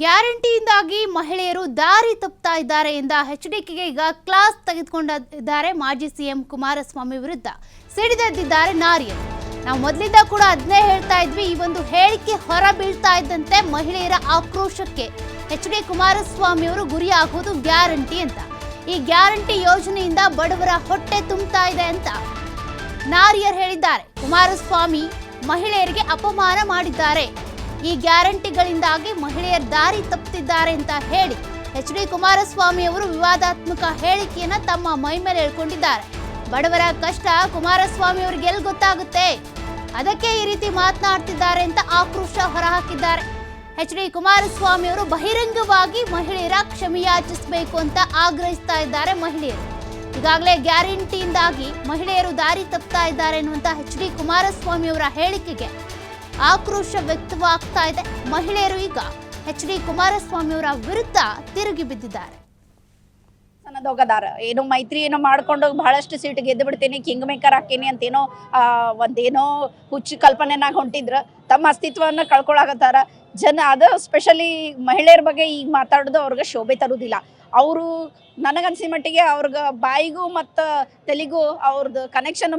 ಗ್ಯಾರಂಟಿಯಿಂದಾಗಿ ಮಹಿಳೆಯರು ದಾರಿ ತಪ್ಪುತ್ತಾ ಇದ್ದಾರೆ ಎಂದ ಎಚ್ಡಿಕೆಗೆ ಈಗ ಕ್ಲಾಸ್ ತೆಗೆದುಕೊಂಡಿದ್ದಾರೆ ಮಾಜಿ ಸಿಎಂ ಕುಮಾರಸ್ವಾಮಿ ವಿರುದ್ಧ. ಸಿಡಿದೆದ್ದಿದ್ದಾರೆ ನಾರಿಯರು. ನಾವು ಮೊದಲಿಂದ ಕೂಡ ಅದನ್ನೇ ಹೇಳ್ತಾ ಇದ್ವಿ, ಈ ಒಂದು ಹೇಳಿಕೆ ಹೊರ ಬೀಳ್ತಾ ಇದ್ದಂತೆ ಮಹಿಳೆಯರ ಆಕ್ರೋಶಕ್ಕೆ ಎಚ್ ಡಿ ಕುಮಾರಸ್ವಾಮಿ ಅವರು ಗುರಿಯಾಗುವುದು ಗ್ಯಾರಂಟಿ ಅಂತ. ಈ ಗ್ಯಾರಂಟಿ ಯೋಜನೆಯಿಂದ ಬಡವರ ಹೊಟ್ಟೆ ತುಂಬುತ್ತಾ ಇದೆ ಅಂತ ನಾರಿಯರ್ ಹೇಳಿದ್ದಾರೆ. ಕುಮಾರಸ್ವಾಮಿ ಮಹಿಳೆಯರಿಗೆ ಅಪಮಾನ ಮಾಡಿದ್ದಾರೆ. ಈ ಗ್ಯಾರಂಟಿಗಳಿಂದಾಗಿ ಮಹಿಳೆಯರು ದಾರಿ ತಪ್ಪುತ್ತಿದ್ದಾರೆ ಅಂತ ಹೇಳಿ ಎಚ್ ಡಿ ಕುಮಾರಸ್ವಾಮಿ ಅವರು ವಿವಾದಾತ್ಮಕ ಹೇಳಿಕೆಯನ್ನ ತಮ್ಮ ಮೈ ಮೇಲೆ ಹೇಳ್ಕೊಂಡಿದ್ದಾರೆ ಬಡವರ ಕಷ್ಟ ಕುಮಾರಸ್ವಾಮಿ ಅವ್ರಿಗೆ ಎಲ್ಲಿ ಗೊತ್ತಾಗುತ್ತೆ? ಅದಕ್ಕೆ ಈ ರೀತಿ ಮಾತನಾಡ್ತಿದ್ದಾರೆ ಅಂತ ಆಕ್ರೋಶ ಹೊರಹಾಕಿದ್ದಾರೆ. ಎಚ್ ಡಿ ಕುಮಾರಸ್ವಾಮಿ ಅವರು ಬಹಿರಂಗವಾಗಿ ಮಹಿಳೆಯರ ಕ್ಷಮೆಯಾಚಿಸಬೇಕು ಅಂತ ಆಗ್ರಹಿಸ್ತಾ ಇದ್ದಾರೆ ಮಹಿಳೆಯರು. ಈಗಾಗಲೇ ಗ್ಯಾರಂಟಿಯಿಂದಾಗಿ ಮಹಿಳೆಯರು ದಾರಿ ತಪ್ಪುತ್ತಾ ಇದ್ದಾರೆ ಎನ್ನುವಂತ ಎಚ್ ಡಿ ಕುಮಾರಸ್ವಾಮಿ ಅವರ ಹೇಳಿಕೆಗೆ ಆಕ್ರೋಶ ವ್ಯಕ್ತವಾಗ್ತಾ ಇದೆ. ಮಹಿಳೆಯರು ಈಗ ಎಚ್ ಡಿ ಕುಮಾರಸ್ವಾಮಿ ಅವರ ವಿರುದ್ಧ ತಿರುಗಿ ಬಿದ್ದಿದ್ದಾರೆ. ಹೋಗದಾರ ಏನೋ ಮೈತ್ರಿ ಏನೋ ಮಾಡ್ಕೊಂಡು ಬಹಳಷ್ಟು ಸೀಟ್ ಗೆದ್ದು ಬಿಡ್ತೀನಿ, ಕಿಂಗ್ ಮೇಕರ್ ಹಾಕೀನಿ ಅಂತೇನೋ ಒಂದೇನೋ ಹುಚ್ಚು ಕಲ್ಪನೆನಾಗ ಹೊಂಟಿದ್ರ, ತಮ್ಮ ಅಸ್ತಿತ್ವವನ್ನು ಕಳ್ಕೊಳಕತ್ತಾರ. ಜನ, ಅದು ಸ್ಪೆಷಲಿ ಮಹಿಳೆಯರ ಬಗ್ಗೆ ಈಗ ಮಾತಾಡೋದು ಅವ್ರಿಗೆ ಶೋಭೆ ತರುವುದಿಲ್ಲ ಅವರು ನನಗನ್ಸಿ ಮಟ್ಟಿಗೆ ಅವ್ರಿಗೆ ಬಾಯಿಗೂ ಮತ್ತು ತೆಲಿಗೂ ಅವ್ರದ್ದು ಕನೆಕ್ಷನ್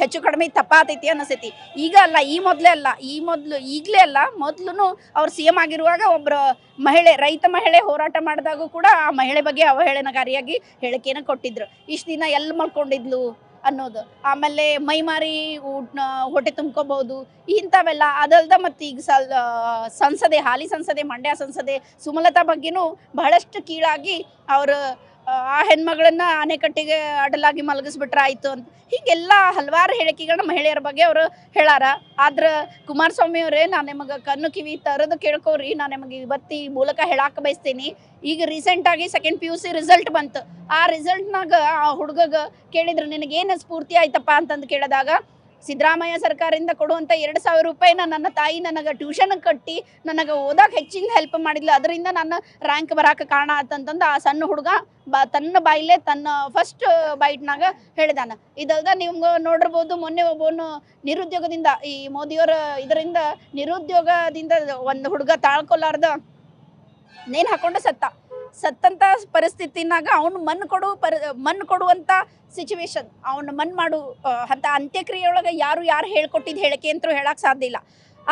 ಹೆಚ್ಚು ಕಡಿಮೆ ತಪ್ಪಾತೈತಿ ಅನಿಸ್ತೈತಿ ಈಗ ಅಲ್ಲ, ಈ ಮೊದಲೇ ಅಲ್ಲ, ಈ ಮೊದಲು, ಈಗಲೇ ಅಲ್ಲ ಮೊದಲು ಅವ್ರು ಸಿ ಎಂ ಆಗಿರುವಾಗ ಒಬ್ಬರು ಮಹಿಳೆ, ರೈತ ಮಹಿಳೆ ಹೋರಾಟ ಮಾಡಿದಾಗೂ ಕೂಡ ಆ ಮಹಿಳೆ ಬಗ್ಗೆ ಅವಹೇಳನಕಾರಿಯಾಗಿ ಹೇಳಿಕೆಯನ್ನು ಕೊಟ್ಟಿದ್ರು. ಇಷ್ಟು ದಿನ ಎಲ್ಲಿ ಮಲ್ಕೊಂಡಿದ್ಲು? ಅನ್ನೋದು. ಆಮೇಲೆ ಮೈಮಾರಿ ಹೊಟ್ಟೆ ತುಂಬ್ಕೋಬಹುದು, ಇಂಥವೆಲ್ಲ. ಅದಲ್ದ ಮತ್ತು ಈಗ ಸಲ್ ಸಂಸದೆ, ಹಾಲಿ ಸಂಸದೆ, ಮಂಡ್ಯ ಸಂಸದೆ ಸುಮಲತಾ ಬಗ್ಗೆನೂ ಬಹಳಷ್ಟು ಕೀಳಾಗಿ ಅವರು ಆ ಹೆಣ್ಮಗಳನ್ನ ಅಣೆಕಟ್ಟಿಗೆ ಅಡಲಾಗಿ ಮಲಗಿಸ್ಬಿಟ್ರೆ ಆಯ್ತು ಅಂತ. ಹೀಗೆಲ್ಲ ಹಲವಾರು ಹೇಳಿಕೆಗಳನ್ನ ಮಹಿಳೆಯರ ಬಗ್ಗೆ ಅವರು ಹೇಳಾರ. ಆದ್ರೆ ಕುಮಾರಸ್ವಾಮಿ ಅವರೇ, ನಾನು ನಿಮಗೆ ಕಣ್ಣು ಕಿವಿ ತರದು ಕೇಳ್ಕೋರಿ, ನಾನು ನಿಮಗೆ ಇವತ್ತಿ ಮೂಲಕ ಹೇಳಾಕ ಬಯಸ್ತೀನಿ. ಈಗ ರೀಸೆಂಟಾಗಿ second P U C result ಬಂತು. ಆ ರಿಸಲ್ಟ್ನಾಗ ಆ ಹುಡುಗಗೆ ಕೇಳಿದ್ರು, ನಿನಗೇನು ಸ್ಫೂರ್ತಿ ಆಯ್ತಪ್ಪ? ಅಂತಂದು ಕೇಳಿದಾಗ ಸಿದ್ದರಾಮಯ್ಯ ಸರ್ಕಾರದಿಂದ ಕೊಡುವಂಥ ಎರಡು ಸಾವಿರ ರೂಪಾಯಿನ ನನ್ನ ತಾಯಿ ನನಗೆ ಟ್ಯೂಷನ್ ಕಟ್ಟಿ ನನಗೆ ಓದಕ್ಕೆ ಹೆಚ್ಚಿನ ಹೆಲ್ಪ್ ಮಾಡಿದ್ಲು. ಅದರಿಂದ ನನ್ನ ರ್ಯಾಂಕ್ ಬರಾಕ ಕಾರಣ ಆತಂತಂದು ಆ ಸಣ್ಣ ಹುಡುಗ ಬಾ ತನ್ನ ಬಾಯಿಲೆ ತನ್ನ ಫಸ್ಟ್ ಬೈಟ್ನಾಗ ಹೇಳಿದಾನ. ಇದಲ್ದ ನಿಮ್ಗೆ ನೋಡಿರ್ಬೋದು, ಮೊನ್ನೆ ಒಬ್ಬನು ನಿರುದ್ಯೋಗದಿಂದ, ಈ ಮೋದಿಯವರ ಇದರಿಂದ ನಿರುದ್ಯೋಗದಿಂದ ಒಂದು ಹುಡುಗ ತಾಳ್ಕೊಲಾರ್ದ ನೇನು ಹಾಕೊಂಡು ಸತ್ತ. ಸತ್ತಂತ ಪರಿಸ್ಥಿತಿನಾಗ ಅವನು ಮಣ್ಣು ಕೊಡು ಪರಿ, ಮಣ್ಣು ಕೊಡುವಂಥ ಸಿಚುವೇಶನ್ ಅವ್ನ ಮಣ್ಣು ಮಾಡು ಅಂತ ಅಂತ ಅಂತ್ಯಕ್ರಿಯೆಯೊಳಗೆ ಯಾರು ಯಾರು ಹೇಳ್ಕೊಟ್ಟಿದ್ದು ಹೇಳಿಕೆ ಅಂತೂ ಹೇಳಕ್ ಸಾಧ್ಯ ಇಲ್ಲ.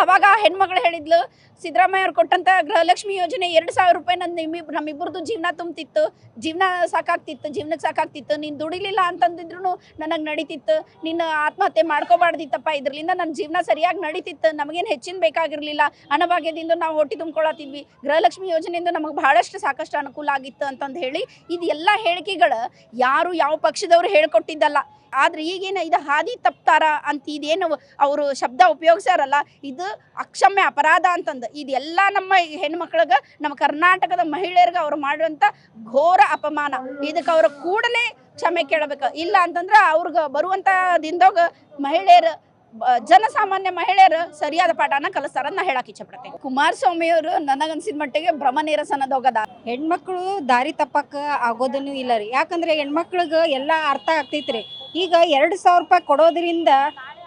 ಆವಾಗ ಆ ಹೆಣ್ಮಗಳು ಹೇಳಿದ್ಲು, ಸಿದ್ದರಾಮಯ್ಯ ಅವ್ರು ಕೊಟ್ಟಂತ ಗೃಹಲಕ್ಷ್ಮಿ ಯೋಜನೆ ಎರಡು ಸಾವಿರ ರೂಪಾಯಿ ನನ್ನ ನಿಮ್ಮಿ, ನಮ್ಮಿಬ್ಬರದು ಜೀವನ ತುಂಬ್ತಿತ್ತು, ಜೀವನ ಸಾಕಾಗ್ತಿತ್ತು ಜೀವನಕ್ಕೆ ಸಾಕಾಗ್ತಿತ್ತು, ನೀನು ದುಡಿಲಿಲ್ಲ ಅಂತಂದಿದ್ರು ನನಗೆ ನಡೀತಿತ್ತು ನಿನ್ನ ಆತ್ಮಹತ್ಯೆ ಮಾಡ್ಕೋಬಾರ್ದಿತ್ತಪ್ಪ ಇದರಿಂದ ನನ್ನ ಜೀವನ ಸರಿಯಾಗಿ ನಡೀತಿತ್ತು, ನಮಗೇನು ಹೆಚ್ಚಿನ ಬೇಕಾಗಿರಲಿಲ್ಲ, ಅನಭಾಗ್ಯದಿಂದ ನಾವು ಹೊಟ್ಟೆ ತುಂಬ್ಕೊಳತ್ತಿದ್ವಿ, ಗೃಹಲಕ್ಷ್ಮಿ ಯೋಜನೆಯಿಂದ ನಮಗೆ ಬಹಳಷ್ಟು ಸಾಕಷ್ಟು ಅನುಕೂಲ ಆಗಿತ್ತು ಅಂತಂದು ಹೇಳಿ ಇದೆಲ್ಲ ಹೇಳಿಕೆಗಳು ಯಾರು ಯಾವ ಪಕ್ಷದವರು ಹೇಳ್ಕೊಟ್ಟಿದ್ದಲ್ಲ. ಆದ್ರೆ ಈಗೇನು ಇದು ಹಾದಿ ತಪ್ತಾರ ಅಂತ ಇದೇನು ಅವರು ಶಬ್ದ ಉಪಯೋಗಿಸ್ಯಾರಲ್ಲ, ಇದು ಅಕ್ಷಮ್ಯ ಅಪರಾಧ ಅಂತಂದು. ಇದೆಲ್ಲ ನಮ್ಮ ಹೆಣ್ಮಕ್ಳಿಗೆ ನಮ್ಮ ಕರ್ನಾಟಕದ ಮಹಿಳೆಯರಿಗೆ ಅವ್ರು ಮಾಡುವಂಥ ಘೋರ ಅಪಮಾನ. ಇದಕ್ಕೆ ಅವರು ಕೂಡಲೇ ಕ್ಷಮೆ ಕೇಳಬೇಕು. ಇಲ್ಲ ಅಂತಂದ್ರೆ ಅವ್ರಿಗೆ ಬರುವಂಥ ದಿನದಾಗ ಮಹಿಳೆಯರು ಬ- ಜನಸಾಮಾನ್ಯ ಮಹಿಳೆಯರು ಸರಿಯಾದ ಪಾಠನ ಕಲಿಸ್ತಾರ ನಾ ಹೇಳಕ್ ಇಚ್ಛಪಡ್ತೇನೆ ಕುಮಾರಸ್ವಾಮಿ ಅವರು ನನಗನ್ಸಿದ ಮಟ್ಟಿಗೆ ಭ್ರಮ ನಿರಸನದೋಗದ ಹೆಣ್ಮಕ್ಳು ದಾರಿ ತಪ್ಪಕ್ಕ ಆಗೋದನ್ನು ಇಲ್ಲ ರೀ. ಯಾಕಂದ್ರೆ ಹೆಣ್ಮಕ್ಳಿಗೆ ಎಲ್ಲ ಅರ್ಥ ಆಗ್ತೈತ್ರಿ. ಈಗ ಎರಡು ಸಾವಿರ ರೂಪಾಯಿ ಕೊಡೋದ್ರಿಂದ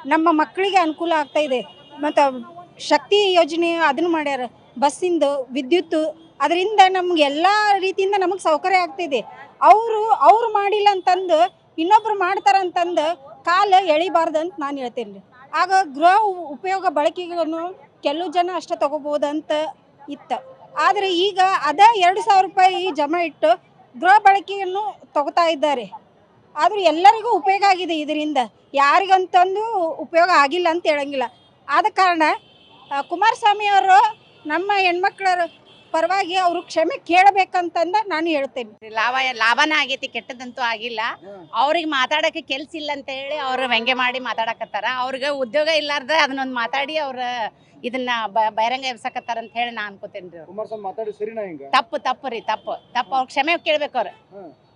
ನಮ್ಮ ಮಕ್ಕಳಿಗೆ ಅನುಕೂಲ ಆಗ್ತಾ ಇದೆ. ಮತ್ತು ಶಕ್ತಿ ಯೋಜನೆ ಅದನ್ನು ಮಾಡ್ಯಾರ. ಬಸ್ಸಿಂದು, ವಿದ್ಯುತ್, ಅದರಿಂದ ನಮ್ಗೆ ಎಲ್ಲ ರೀತಿಯಿಂದ ನಮಗೆ ಸೌಕರ್ಯ ಆಗ್ತಿದೆ. ಅವರು, ಅವ್ರು ಮಾಡಿಲ್ಲ ಅಂತಂದು, ಇನ್ನೊಬ್ರು ಮಾಡ್ತಾರಂತಂದು ಕಾಲ ಎಳಿಬಾರ್ದು ಅಂತ ನಾನು ಹೇಳ್ತೀನಿ ಆಗ ಗೃಹ ಉಪಯೋಗ ಬಳಕೆಗಳನ್ನು ಕೆಲವು ಜನ ಅಷ್ಟೇ ತಗೋಬೋದಂತ ಇತ್ತು. ಆದರೆ ಈಗ ಅದ ಎರಡು ಸಾವಿರ ರೂಪಾಯಿ ಜಮಾ ಇಟ್ಟು ಗೃಹ ಬಳಕೆಯನ್ನು ತಗೋತಾ ಇದ್ದಾರೆ. ಆದರೂ ಎಲ್ಲರಿಗೂ ಉಪಯೋಗ ಆಗಿದೆ ಇದರಿಂದ. ಯಾರಿಗಂತಂದು ಉಪಯೋಗ ಆಗಿಲ್ಲ ಅಂತ ಹೇಳಂಗಿಲ್ಲ. ಆದ ಕಾರಣ ಕುಮಾರಸ್ವಾಮಿಯವರು ಕುಮಾರಸ್ವಾಮಿ ಅವರು ನಮ್ಮ ಹೆಣ್ಮಕ್ಳ ಪರವಾಗಿ ಅವರು ಕ್ಷಮೆ ಕೇಳಬೇಕಂತಂದ ನಾನು ಹೇಳ್ತೇನೆ. ಲಾಭ ಲಾಭನ ಆಗೈತಿ ಕೆಟ್ಟದಂತೂ ಆಗಿಲ್ಲ. ಅವ್ರಿಗೆ ಮಾತಾಡಕ್ಕೆ ಕೆಲ್ಸ ಇಲ್ಲ ಅಂತ ಹೇಳಿ ಅವ್ರು ವ್ಯಂಗ್ಯ ಮಾಡಿ ಮಾತಾಡಕತ್ತಾರ. ಅವ್ರಿಗೆ ಉದ್ಯೋಗ ಇಲ್ಲಾರ್ದ ಅದನ್ನೊಂದು ಮಾತಾಡಿ ಅವ್ರ ಇದನ್ನ ಬ- ಬಹಿರಂಗ ಎಬ್ಸಕತ್ತಾರ ಅಂತ ಹೇಳಿ ನಾ ಅನ್ಕೋತೇನ್ರಿ ಹಿಂಗ? ತಪ್ಪು ತಪ್ಪು ರೀ ತಪ್ಪು. ತಪ್ಪು. ಅವ್ರ ಕ್ಷಮೆ ಕೇಳ್ಬೇಕು ಅವ್ರು.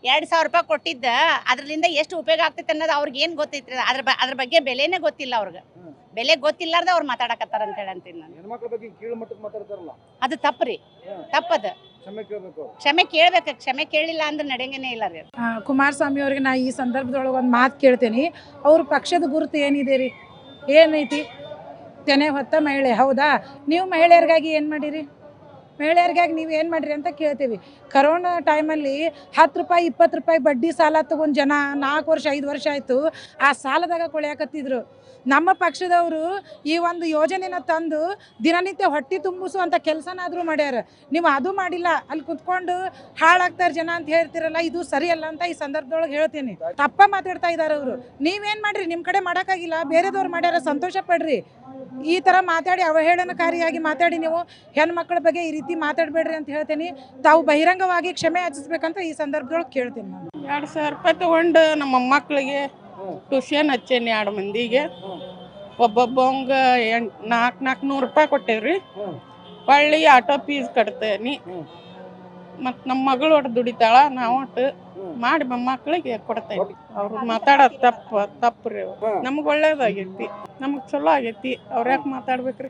ಎರಡು ಸಾವಿರ ರೂಪಾಯಿ ಕೊಟ್ಟಿದ್ದ ಅದರಿಂದ ಎಷ್ಟು ಉಪಯೋಗ ಆಗ್ತೈತೆ ಅನ್ನೋದು ಅವ್ರಿಗೆ ಏನ್ ಗೊತ್ತೈತ್ರಿ. ಅದ್ರ ಬ- ಅದ್ರ ಬಗ್ಗೆ ಬೆಲೆನೇ ಗೊತ್ತಿಲ್ಲ ಅವ್ರಿಗೆ. ಬೆಲೆ ಗೊತ್ತಿಲ್ಲಾರ್ದ ಅವ್ರು ಮಾತಾಡಕತ್ತಾರ ಅಂತ ಹೇಳಿ ಅಂತೀನಿ ನಾನು. ಹೆಣ್ಮಕ್ಳ ಬಗ್ಗೆ ಕೀಳು ಮಟ್ಟಕ್ಕೆ ಮಾತಾಡ್ತಾರಲ್ಲ? ಅದು ತಪ್ಪ್ರಿ. ತಪ್ಪದ. ಕ್ಷಮೆ ಕೇಳ್ಬೇಕು ಕ್ಷಮೆ ಕೇಳ್ಬೇಕು. ಕ್ಷಮೆ ಕೇಳಿಲ್ಲ ಅಂದ್ರೆ ನಡೆಯಂಗೇನೆ ಇಲ್ಲ ರೀ ಆ, ಕುಮಾರಸ್ವಾಮಿ ಅವ್ರಿಗೆ ನಾ ಈ ಸಂದರ್ಭದೊಳಗೆ ಒಂದು ಮಾತು ಕೇಳ್ತೇನೆ. ಅವ್ರ ಪಕ್ಷದ ಗುರುತು ಏನಿದೆ ರೀ? ಏನೈತಿ? ತೆನೆ ಹೊತ್ತ ಮಹಿಳೆ ಹೌದಾ? ನೀವು ಮಹಿಳೆಯರಿಗಾಗಿ ಏನು ಮಾಡಿರಿ? ಮಹಿಳೆಯರಿಗಾಗಿ ನೀವು ಏನು ಮಾಡ್ರಿ ಅಂತ ಕೇಳ್ತೀವಿ. ಕರೋನಾ ಟೈಮಲ್ಲಿ ಹತ್ತು ರೂಪಾಯಿ, ಇಪ್ಪತ್ತು ರೂಪಾಯಿ ಬಡ್ಡಿ ಸಾಲ ತಗೊಂಡು ಜನ ನಾಲ್ಕು ವರ್ಷ, ಐದು ವರ್ಷ ಆಯಿತು. ಆ ಸಾಲದಾಗ ಕೊಳೆಯಾಕತ್ತಿದ್ರು. ನಮ್ಮ ಪಕ್ಷದವರು ಈ ಒಂದು ಯೋಜನೆನ ತಂದು ದಿನನಿತ್ಯ ಹೊಟ್ಟೆ ತುಂಬಿಸುವಂಥ ಕೆಲಸನಾದರೂ ಮಾಡ್ಯಾರ. ನೀವು ಅದು ಮಾಡಿಲ್ಲ. ಅಲ್ಲಿ ಕುತ್ಕೊಂಡು ಹಾಳಾಗ್ತಾರೆ ಜನ ಅಂತ ಹೇಳ್ತಿರಲ್ಲ, ಇದು ಸರಿಯಲ್ಲ ಅಂತ ಈ ಸಂದರ್ಭದೊಳಗೆ ಹೇಳ್ತೀನಿ. ತಪ್ಪ ಮಾತಾಡ್ತಾ ಇದ್ದಾರೆ ಅವರು. ನೀವೇನು ಮಾಡ್ರಿ? ನಿಮ್ಮ ಕಡೆ ಮಾಡೋಕ್ಕಾಗಿಲ್ಲ ಬೇರೆದವ್ರು ಮಾಡ್ಯಾರ, ಸಂತೋಷ ಪಡ್ರಿ. ಈ ಥರ ಮಾತಾಡಿ ಅವಹೇಳನಕಾರಿಯಾಗಿ ಮಾತಾಡಿ ನೀವು ಹೆಣ್ಮಕ್ಳ ಬಗ್ಗೆ ಈ ರೀತಿ ಮಾತಾಡಬೇಡ್ರಿ ಅಂತ ಹೇಳ್ತೀನಿ. ತಾವು ಬಹಿರಂಗವಾಗಿ ಕ್ಷಮೆ ಯಾಚಿಸ್ಬೇಕಂತ ಈ ಸಂದರ್ಭದೊಳಗೆ ಕೇಳ್ತೀನಿ ನಾನು. ಎರಡು ಸಾವಿರ ರೂಪಾಯಿ ತಗೊಂಡು ನಮ್ಮ ಮಕ್ಕಳಿಗೆ ಟ್ಯೂಷನ್ ಹಚ್ಚೇನಿ ಎರಡು ಮಂದಿಗೆ. ಒಬ್ಬೊಬ್ಬಂಗ ಎಂಟು ನಾಲ್ಕು ನಾಲ್ಕು ನೂರು ರೂಪಾಯಿ ಕೊಟ್ಟೇವ್ರಿ. ಹೊಳ್ಳಿ ಆಟೋ ಫೀಸ್ ಕಟ್ತೇನಿ. ಮತ್ತು ನಮ್ಮ ಮಗಳು ಒಟ್ಟು ದುಡಿತಾಳ ನಾವು ಒಟ್ಟು ಮಾಡಿ ಮೊಮ್ಮಕ್ಕಳಿಗೆ ಕೊಡ್ತೇನೆ ಅವ್ರು ಮಾತಾಡೋದು ತಪ್ಪು ತಪ್ಪು ರೀ. ನಮ್ಗೆ ಒಳ್ಳೇದಾಗೈತಿ ನಮಗೆ ಚಲೋ ಆಗೈತಿ ಅವ್ರು ಯಾಕೆ ಮಾತಾಡ್ಬೇಕ್ರಿ?